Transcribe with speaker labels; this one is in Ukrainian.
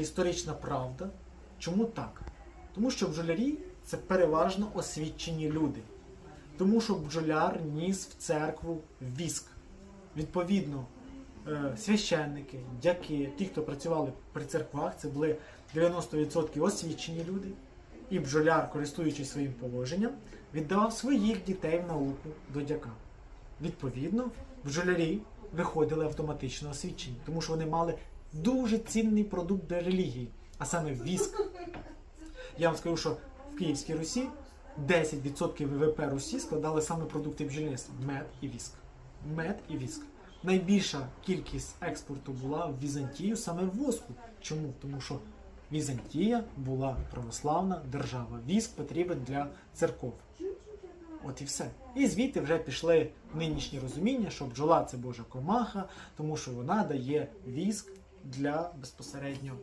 Speaker 1: Історична правда. Чому так? Тому що бджолярі це переважно освічені люди. Тому що бджоляр ніс в церкву віск. Відповідно, е, священники, дяки, ті, хто працювали при церквах, це були 90% освічені люди. І бджоляр, користуючись своїм положенням, віддавав своїх дітей в науку до дяка. Відповідно, бджолярі виходили автоматично освічені, тому що вони мали дуже цінний продукт для релігії, а саме віск. Я вам скажу, що в Київській Русі 10% ВВП Русі складали саме продукти бджільництва мед і віск. Мед і віск. Найбільша кількість експорту була в Візантію саме воску. Чому? Тому що Візантія була православна держава. Віск потрібен для церков. От і все. І звідти вже пішли нинішні розуміння, що бджола це Божа комаха, тому що вона дає віск для безпосередньо